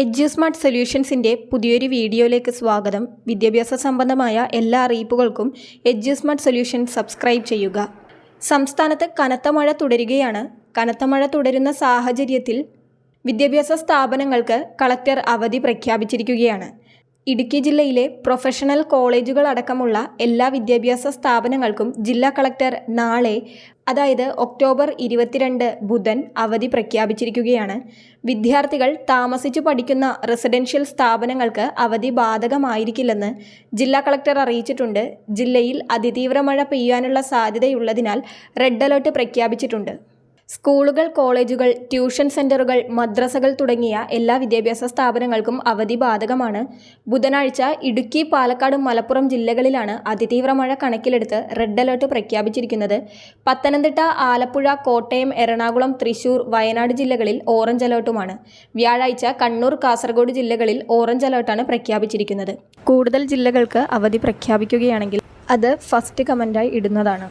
എഡ്യൂസ്മാർട്ട് സൊല്യൂഷൻസിന്റെ പുതിയൊരു വീഡിയോയിലേക്ക് സ്വാഗതം. വിദ്യാഭ്യാസ സംബന്ധമായ എല്ലാ അറിയിപ്പുകൾക്കും എഡ്യൂസ്മാർട്ട് സൊല്യൂഷൻ സബ്സ്ക്രൈബ് ചെയ്യുക. സംസ്ഥാനത്ത് കനത്ത മഴ തുടരുകയാണ്. കനത്ത മഴ തുടരുന്ന സാഹചര്യത്തിൽ വിദ്യാഭ്യാസ സ്ഥാപനങ്ങൾക്ക് കളക്ടർ അവധി പ്രഖ്യാപിച്ചിരിക്കുകയാണ്. ഇടുക്കി ജില്ലയിലെ പ്രൊഫഷണൽ കോളേജുകൾ അടക്കമുള്ള എല്ലാ വിദ്യാഭ്യാസ സ്ഥാപനങ്ങൾക്കും ജില്ലാ കളക്ടർ നാളെ അതായത് ഒക്ടോബർ ഇരുപത്തിരണ്ട് ബുധൻ അവധി പ്രഖ്യാപിച്ചിരിക്കുകയാണ്. വിദ്യാർത്ഥികൾ താമസിച്ചു പഠിക്കുന്ന റെസിഡൻഷ്യൽ സ്ഥാപനങ്ങൾക്ക് അവധി ബാധകമായിരിക്കില്ലെന്ന് ജില്ലാ കളക്ടർ അറിയിച്ചിട്ടുണ്ട്. ജില്ലയിൽ അതിതീവ്ര മഴ പെയ്യാനുള്ള സാധ്യതയുള്ളതിനാൽ റെഡ് അലേർട്ട് പ്രഖ്യാപിച്ചിട്ടുണ്ട്. സ്കൂളുകൾ കോളേജുകൾ ട്യൂഷൻ സെന്ററുകൾ മദ്രസകൾ തുടങ്ങിയ എല്ലാ വിദ്യാഭ്യാസ സ്ഥാപനങ്ങൾക്കും അവധി ബാധകമാണ്. ബുധനാഴ്ച ഇടുക്കി പാലക്കാട് മലപ്പുറം ജില്ലകളിലാണ് അതിതീവ്ര മഴ കണക്കിലെടുത്ത് റെഡ് അലേർട്ട് പ്രഖ്യാപിച്ചിരിക്കുന്നത്. പത്തനംതിട്ട ആലപ്പുഴ കോട്ടയം എറണാകുളം തൃശൂർ വയനാട് ജില്ലകളിൽ ഓറഞ്ച് അലേർട്ടുമാണ്. വ്യാഴാഴ്ച കണ്ണൂർ കാസർഗോഡ് ജില്ലകളിൽ ഓറഞ്ച് അലേർട്ടാണ് പ്രഖ്യാപിച്ചിരിക്കുന്നത്. കൂടുതൽ ജില്ലകൾക്ക് അവധി പ്രഖ്യാപിക്കുകയാണെങ്കിൽ അത് ഫസ്റ്റ് കമന്റായി ഇടുന്നതാണ്.